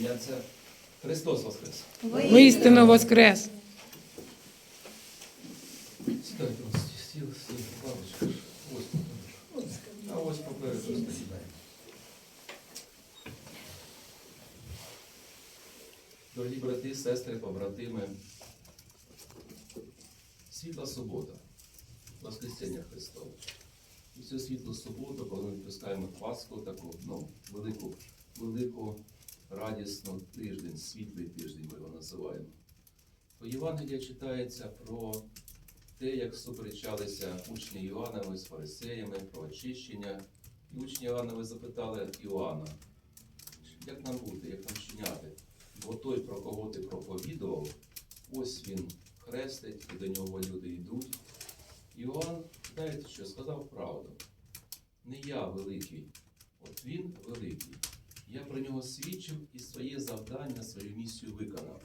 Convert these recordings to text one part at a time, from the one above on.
Я це Христос Воскрес. Воістину воскрес. Сідайте, стіл, стіл, лавочка. Ось попереду. А ось попереду стоїть. Дорогі брати, сестри, побратими. Світла субота, Воскресіння Христове. І цю світлу суботу, коли ми відпускаємо Пасху, таку ну, велику, велику радісну тиждень, світлий тиждень ми його називаємо. То Євангелія читається про те, як суперечалися учні Іоаннови з фарисеями про очищення. І учні Іоаннови запитали Іоанна, як нам бути, як нам чиняти? Бо той, про кого ти проповідував, ось він хрестить, і до нього люди йдуть. Іоанн, знаєте що, сказав правду. Не я великий, от він великий. Я про нього свідчив і своє завдання, свою місію виконав.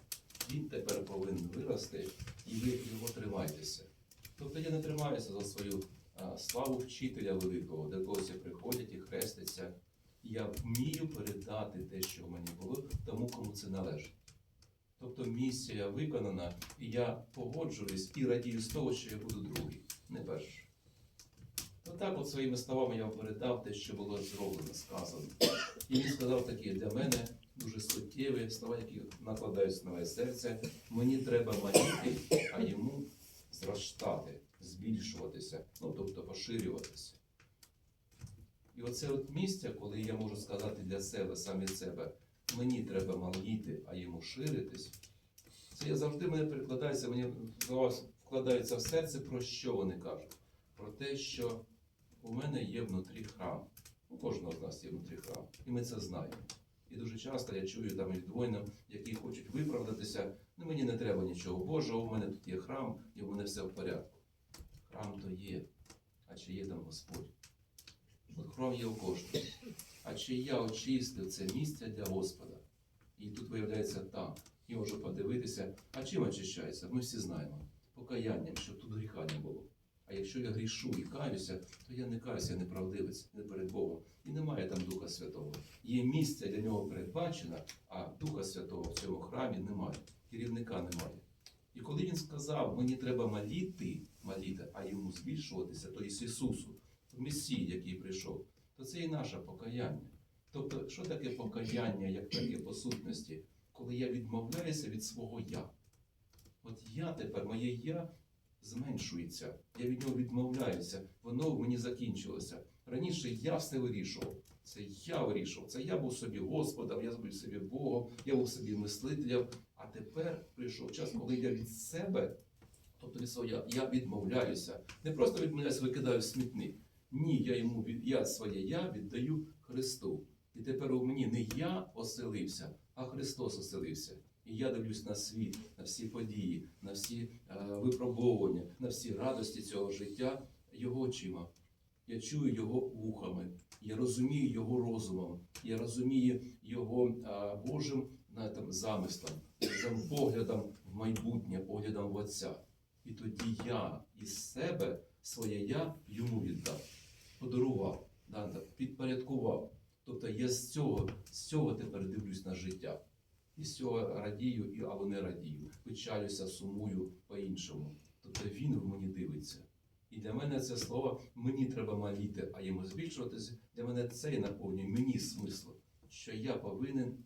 Він тепер повинен вирости, і ви його тримайтеся. Тобто я не тримаюся за свою а, славу вчителя великого, до когось приходять і хрестяться. Я вмію передати те, що в мені було, тому, кому це належить. Тобто місія виконана, і я погоджуюсь і радію з того, що я буду другий, не перший. То так от своїми словами я передав те, що було зроблено, сказано. І він сказав такі для мене дуже суттєві слова, які накладаються на моє серце. Мені треба маліти, а йому зростати, збільшуватися, ну тобто поширюватися. І оце от місце, коли я можу сказати для себе, сам себе, мені треба маліти, а йому ширитись. Це я завжди мене перекладається, мені слова вкладаються в серце, про що вони кажуть? Про те, що у мене є внутрі храм. У кожного з нас є внутрі храм. І ми це знаємо. І дуже часто я чую там від воїнів, які хочуть виправдатися. Ну мені не треба нічого Божого, у мене тут є храм, і у мене все в порядку. Храм то є. А чи є там Господь? Храм є у кожного. А чи я очистив це місце для Господа? І тут виявляється так. І можу подивитися, а чим очищається? Ми всі знаємо. Покаянням, щоб тут гріха не було. А якщо я грішу і каюся, то я не каюся, я неправдивець, не перед Богом. І немає там Духа Святого. Є місце для нього передбачено, а Духа Святого в цьому храмі немає. Керівника немає. І коли він сказав, мені треба маліти, маліти, а йому збільшуватися, то із Ісусу, Месії, який прийшов, то це і наше покаяння. Тобто, що таке покаяння, як таке по сутності, коли я відмовляюся від свого я? От я тепер, моє я зменшується. Я від нього відмовляюся, воно мені закінчилося. Раніше я все вирішував. Це я вирішував. Це я був собі Господом, я був собі Богом, я був собі мислителем. А тепер прийшов час, коли я від себе, тобто від свого я, я відмовляюся. Не просто відмовляюся, викидаю смітник. Ні, я йому від я своє я віддаю Христу. І тепер у мені не я оселився, а Христос оселився. І я дивлюсь на світ, на всі події, на всі е, випробовування, на всі радості цього життя Його очима. Я чую Його вухами, я розумію Його розумом, я розумію Його е, Божим на, там, замислом, там, поглядом в майбутнє, поглядом в Отця. І тоді я із себе своє я йому віддав, подарував, да, да, підпорядкував. Тобто я з цього, з цього тепер дивлюсь на життя. І з цього радію, і, або не радію, печалюся, сумую по-іншому. Тобто він в мені дивиться. І для мене це слово мені треба маліти, а йому збільшуватися. Для мене це і наповнює мені смисло, що я повинен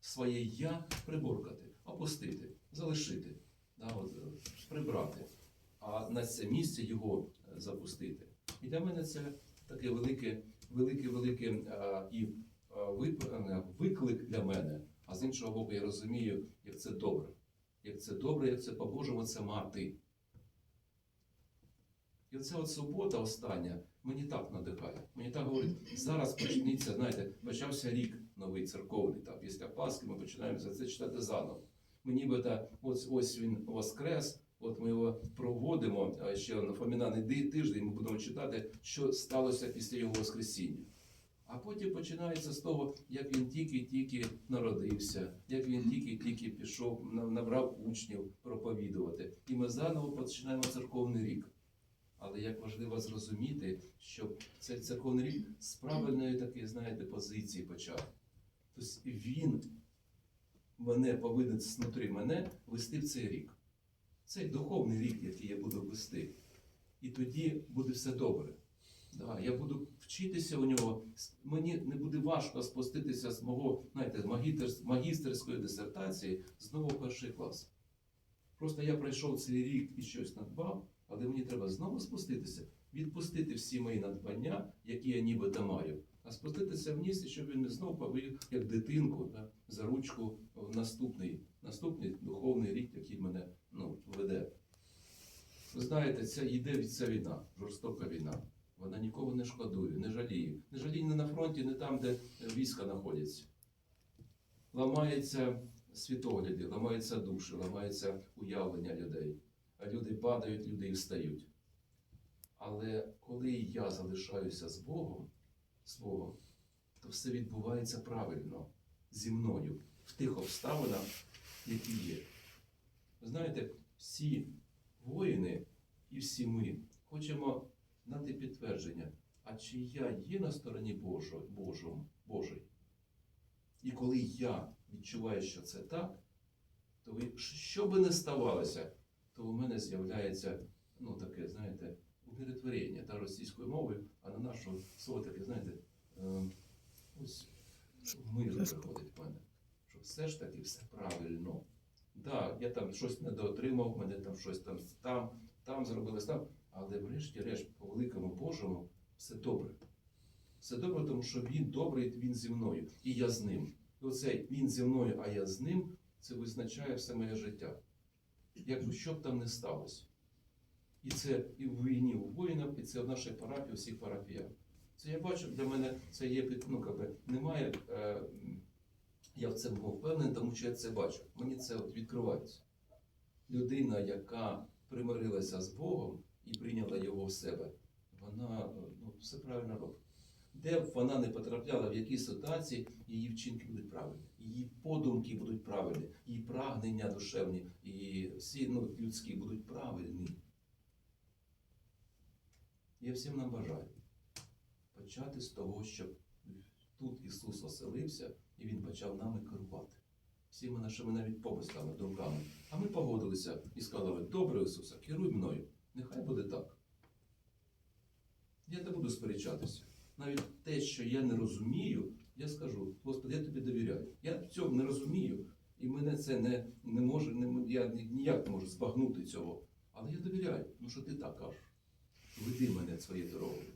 своє я приборкати, опустити, залишити, да, от, е, прибрати, а на це місце його е, запустити. І для мене це таке велике, велике, велике а, і а, е, виклик для мене. А з іншого боку, я розумію, як це добре. Як це добре, як це по-божому це мати. І оця от субота остання мені так надихає. Мені так говорить, зараз почнеться, знаєте, почався рік новий церковний. Та, після Пасхи ми починаємо за це читати заново. Ми нібито ось ось він воскрес, от ми його проводимо ще на фомінальний ди- тиждень. Ми будемо читати, що сталося після його воскресіння. А потім починається з того, як він тільки-тільки народився, як він тільки-тільки пішов, набрав учнів проповідувати. І ми заново починаємо церковний рік. Але як важливо зрозуміти, щоб цей церковний рік з правильної такої, знаєте, позиції почав. Тобто він мене повинен знутрі мене вести в цей рік. Цей духовний рік, який я буду вести. І тоді буде все добре. Да, я буду вчитися у нього. Мені не буде важко спуститися з мого, знаєте, магістерської дисертації знову перший клас. Просто я пройшов цей рік і щось надбав, але мені треба знову спуститися, відпустити всі мої надбання, які я нібито маю, а спуститися вниз, щоб він не знову повів, як дитинку, да, за ручку в наступний, наступний духовний рік, який мене ну, веде. Ви знаєте, це йде ця війна, жорстока війна. Вона нікого не шкодує, не жаліє. Не жаліє не на фронті, не там, де війська знаходяться. Ламаються світогляди, ламаються душі, ламаються уявлення людей. А люди падають, люди і встають. Але коли я залишаюся з Богом, з Богом, то все відбувається правильно зі мною в тих обставинах, які є. Ви знаєте, всі воїни і всі ми хочемо дати підтвердження, а чи я є на стороні Божо, Божої? І коли я відчуваю, що це так, то що би не ставалося, то у мене з'являється ну, таке, знаєте, умиротворення та російською мовою, а на нашу слово таке, знаєте, е, ось мир приходить в мене. Що все ж таки все правильно. Так, я там щось недоотримав, мене там щось там, там, там зробилось там, але врешті-решт, по великому Божому, все добре. Все добре, тому що він добрий, він зі мною, і я з ним. І оцей він зі мною, а я з ним, це визначає все моє життя. Якби що б там не сталося. І це і в війні у воїнах, і це в нашій парафії, всіх парафіях. Це я бачу, для мене це є ну, якби, немає. Е, я в цьому впевнений, тому що я це бачу. Мені це от відкривається. Людина, яка примирилася з Богом і прийняла його в себе, вона ну, все правильно робить. Де б вона не потрапляла, в якій ситуації, її вчинки будуть правильні, її подумки будуть правильні, її прагнення душевні і всі ну, людські будуть правильні. Я всім нам бажаю почати з того, щоб тут Ісус оселився і Він почав нами керувати. Всіми нашими навіть помислами, думками. А ми погодилися і сказали, добре, Ісусе, керуй мною. Нехай буде так. Я не буду сперечатися. Навіть те, що я не розумію, я скажу, Господи, я тобі довіряю. Я цього не розумію, і мене це не, не може, не, я ніяк не можу збагнути цього. Але я довіряю, ну що ти так кажеш. Веди мене своєю дорогою.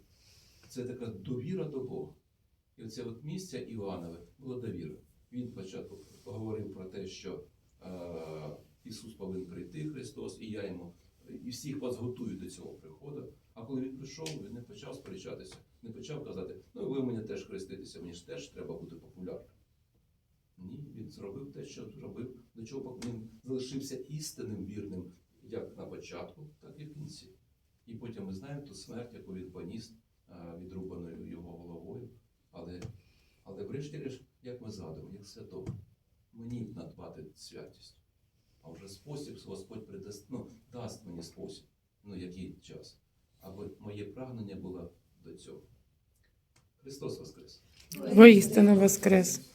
Це така довіра до Бога. І оце от місце Іоаннове було довіра. Він спочатку говорив про те, що е, Ісус повинен прийти, Христос, і я йому, і всіх вас готую до цього приходу. А коли він прийшов, він не почав сперечатися, не почав казати, ну ви мені теж хреститеся, мені ж теж треба бути популярним. Ні, він зробив те, що зробив, до чого він залишився істинним вірним як на початку, так і в кінці. І потім ми знаємо ту смерть, яку він поніс відрубаною його головою. Але, але врешті-решт, як ми згадуємо, як святого, мені надбати святість. А вже спосіб Господь придасть, ну, дасть мені спосіб, ну який час. Аби моє прагнення було до цього. Христос Воскрес! Воістину воскрес.